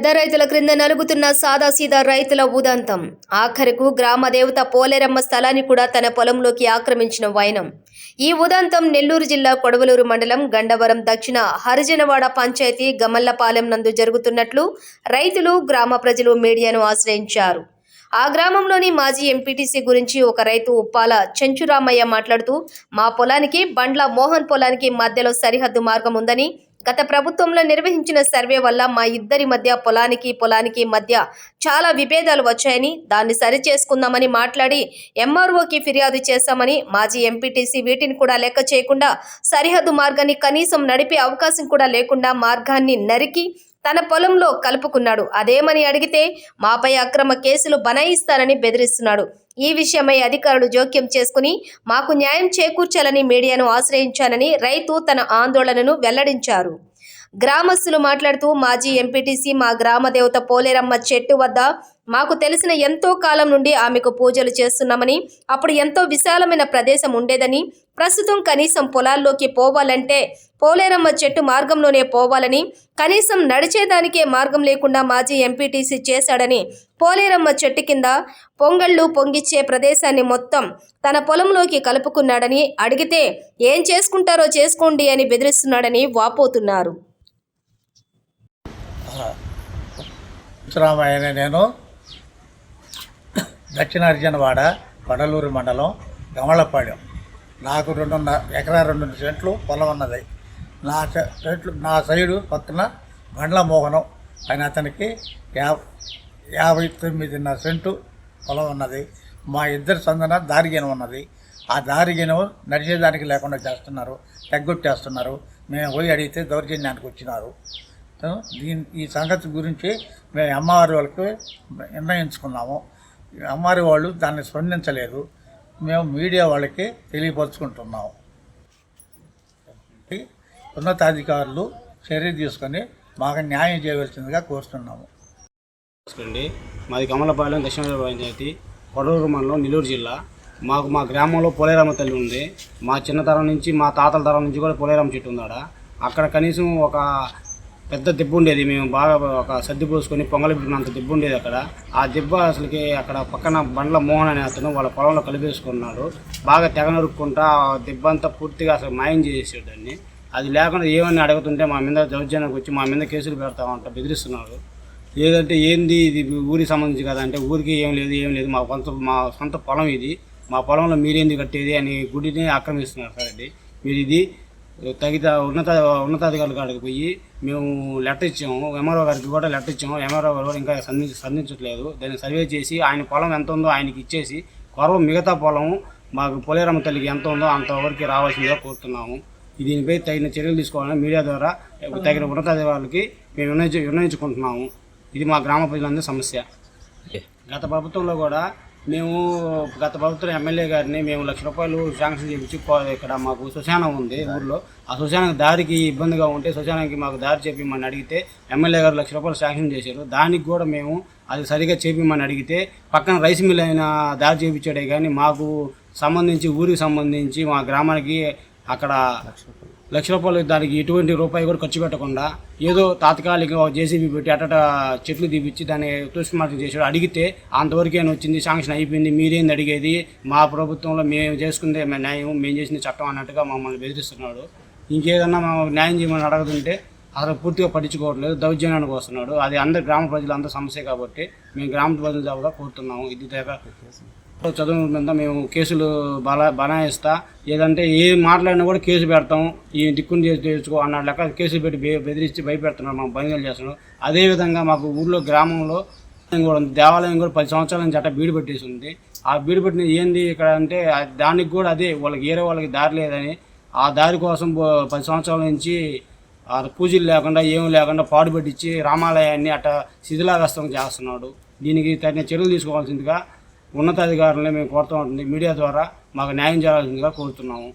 పెద్ద రైతుల క్రింద నలుగుతున్న సాదాసీదా రైతుల ఉదంతం. ఆఖరుకు గ్రామ దేవత పోలేరమ్మ స్థలాన్ని కూడా తన పొలంలోకి ఆక్రమించిన వైనం. ఈ ఉదంతం నెల్లూరు జిల్లా కొడవలూరు మండలం గండవరం దక్షిణ హరిజనవాడ పంచాయతీ గమల్లపాలెం నందు జరుగుతున్నట్లు రైతులు గ్రామ ప్రజలు మీడియాను ఆశ్రయించారు. ఆ గ్రామంలోని మాజీ ఎంపీటీసీ గురించి ఒక రైతు ఉప్పాల చెంచురామయ్య మాట్లాడుతూ మా పొలానికి బండ్ల మోహన్ పొలానికి మధ్యలో సరిహద్దు మార్గం ఉందని గత ప్రభుత్వంలో నిర్వహించిన సర్వే వల్ల మా ఇద్దరి మధ్య పొలానికి పొలానికి మధ్య చాలా విభేదాలు వచ్చాయని దాన్ని సరిచేసుకుందామని మాట్లాడి ఎంఆర్ఓకి ఫిర్యాదు చేశామని మాజీ ఎంపీటీసీ వీటిని కూడా లెక్క చేయకుండా సరిహద్దు మార్గాన్ని కనీసం నడిపే అవకాశం కూడా లేకుండా మార్గాన్ని నరికి తన పొలంలో కలుపుకున్నాడు. అదేమని అడిగితే మాపై అక్రమ కేసులు బనాయిస్తానని బెదిరిస్తున్నాడు. ఈ విషయమై అధికారులు జోక్యం చేసుకుని మాకు న్యాయం చేకూర్చాలని మీడియాను ఆశ్రయించానని రైతు తన ఆందోళనను వెల్లడించారు. గ్రామస్తులు మాట్లాడుతూ మాజీ ఎంపీటీసీ మా గ్రామ దేవత పోలేరమ్మ చెట్టు వద్ద మాకు తెలిసిన ఎంతో కాలం నుండి ఆమెకు పూజలు చేస్తున్నామని అప్పుడు ఎంతో విశాలమైన ప్రదేశం ఉండేదని ప్రస్తుతం కనీసం పొలాల్లోకి పోవాలంటే పోలేరమ్మ చెట్టు మార్గంలోనే పోవాలని కనీసం నడిచేదానికే మార్గం లేకుండా మాజీ ఎంపీటీసీ చేశాడని పోలేరమ్మ చెట్టు కింద పొంగళ్ళు పొంగిచ్చే ప్రదేశాన్ని మొత్తం తన పొలంలోకి కలుపుకున్నాడని అడిగితే ఏం చేసుకుంటారో చేసుకోండి అని బెదిరిస్తున్నాడని వాపోతున్నారు. నేను. దక్షిణ అర్జునవాడ మండలం గమలపాడెం. నాకు రెండున్న ఎకరా రెండు సెంట్లు పొలం ఉన్నది. నా సెంట్లు నా సైడు పక్కన బండ్ల మోహనం అని అతనికి యా యాభై తొమ్మిదిన్నర సెంటు పొలం ఉన్నది. మా ఇద్దరి సందన దారిగిన ఉన్నది. ఆ దారిగిన నడిచేదానికి లేకుండా చేస్తున్నారు తగ్గొట్టేస్తున్నారు. మేము పోయి అడిగితే దౌర్జన్యానికి వచ్చినారు. దీని ఈ సంగతి గురించి మేము అమ్మవారి వాళ్ళకి నిర్ణయించుకున్నాము. అమ్మవారి వాళ్ళు దాన్ని స్పందించలేదు. మేము మీడియా వాళ్ళకి తెలియపరుచుకుంటున్నాం. ఉన్నతాధికారులు చర్య తీసుకొని మాకు న్యాయం చేయవలసిందిగా కోరుతున్నాము. నమస్కారండి మాది కమలపాలెం దక్షిణ పంచాయతీ కొడూరు మండలం నెల్లూరు జిల్లా. మాకు మా గ్రామంలో పోలేరమ్మ తల్లి ఉంది. మా చిన్నతరం నుంచి మా తాతల తరం నుంచి కూడా పోలేరమ్మ చెట్టు ఉందాడ అక్కడ కనీసం ఒక పెద్ద దెబ్బ ఉండేది. మేము బాగా ఒక సర్ది పోసుకొని పొంగలి పెట్టినంత దెబ్బ ఉండేది అక్కడ. ఆ దెబ్బ అసలుకి అక్కడ పక్కన బండ్ల మోహన్ అనే అతను వాళ్ళ పొలంలో కలిపేసుకున్నాడు. బాగా తెగ నరుక్కుంటా ఆ దెబ్బ అంతా పూర్తిగా అసలు మాయం చేసేసాడు దాన్ని. అది లేకుండా ఏమని అడుగుతుంటే మా మీద దౌర్జన్యానికి వచ్చి మా మీద కేసులు పెడతామంట బెదిరిస్తున్నాడు. లేదంటే ఏంది ఇది ఊరికి సంబంధించి కదా అంటే ఊరికి ఏం లేదు ఏం లేదు. మా సొంత మా సొంత పొలం ఇది. మా పొలంలో మీరేంది కట్టేది అని గుడిని ఆక్రమిస్తున్నారు సార్ అది మీరు ఇది తగిత ఉన్నత ఉన్నతాధికారుల కాడికి పోయి మేము లెటర్ ఇచ్చాము. ఎంఆర్ఓ గారికి కూడా లెటర్ ఇచ్చాము. ఎంఆర్ఓ గారు కూడా ఇంకా సంధి సంధించట్లేదు. దాన్ని సర్వే చేసి ఆయన పొలం ఎంత ఉందో ఆయనకి ఇచ్చేసి కొరవ మిగతా పొలం మాకు పొలేరమ్మ తల్లికి ఎంత ఉందో అంతవరకు రావాల్సిందిగా కోరుతున్నాము. దీనిపై తగిన చర్యలు తీసుకోవాలని మీడియా ద్వారా తగిన ఉన్నతాధికారులకి మేము విన్నయించు విన్నయించుకుంటున్నాము ఇది మా గ్రామ ప్రజలందరి సమస్య. గత ప్రభుత్వంలో కూడా మేము గత ప్రభుత్వం ఎమ్మెల్యే గారిని మేము లక్ష రూపాయలు శాంక్షన్ చేయించి ఇక్కడ మాకు శ్మశానం ఉంది ఊర్లో. ఆ శ్మశానం దారికి ఇబ్బందిగా ఉంటే శ్మశానానికి మాకు దారి చెప్పిమని అడిగితే ఎమ్మెల్యే గారు లక్ష రూపాయలు శాంక్షన్ చేశారు. దానికి కూడా మేము అది సరిగా చేపిమని అడిగితే పక్కన రైస్ మిల్ అయిన దారి చేయించాడే కానీ మాకు సంబంధించి ఊరికి సంబంధించి మా గ్రామానికి అక్కడ లక్ష రూపాయలు దానికి ఎటువంటి రూపాయి కూడా ఖర్చు పెట్టకుండా ఏదో తాత్కాలిక జేసీబీ పెట్టి అటట చెట్లు తీపిచ్చి దాన్ని తూష్మార్గం చేశాడు. అడిగితే అంతవరకే వచ్చింది శాంక్షన్ అయిపోయింది మీరేంది అడిగేది? మా ప్రభుత్వంలో మేము చేసుకుందే న్యాయం మేము చేసిన చట్టం అన్నట్టుగా మమ్మల్ని బెదిరిస్తున్నాడు. ఇంకేదన్నా మా న్యాయం చేయమని అడగదుంటే అసలు పూర్తిగా పట్టించుకోవట్లేదు దౌర్జన్యానికి వస్తున్నాడు. అది అందరు గ్రామ ప్రజలందరూ సమస్య కాబట్టి మేము గ్రామ ప్రజల ద్వారా కోరుతున్నాము. ఇది దాకా చదువు మేము కేసులు బలా బనాయిస్తా. ఏదంటే ఏం మాట్లాడినా కూడా కేసు పెడతాం. ఈ దిక్కుని చేసి తెచ్చుకో అన్న లెక్క కేసులు పెట్టి బెదిరించి భయపెడుతున్నారు మాకు బంధువులు చేస్తున్నాం అదేవిధంగా మాకు ఊళ్ళో గ్రామంలో కూడా దేవాలయం కూడా పది సంవత్సరాల నుంచి అట్ట బీడు పెట్టేసి ఉంది. ఆ బీడు పెట్టిన ఏంది ఇక్కడ అంటే దానికి కూడా అదే వాళ్ళకి ఏరే వాళ్ళకి దారి లేదని. ఆ దారి కోసం పది సంవత్సరాల నుంచి ఆ పూజలు లేకుండా ఏం లేకుండా పాడు పెట్టించి రామాలయాన్ని అట్ట శిథిలాగస్తం చేస్తున్నాడు. దీనికి తగిన చర్యలు తీసుకోవాల్సిందిగా ఉన్నతాధికారులని మేము కోరుతూ ఉంటుంది మీడియా ద్వారా మాకు న్యాయం చేయాల్సిందిగా కోరుతున్నాము.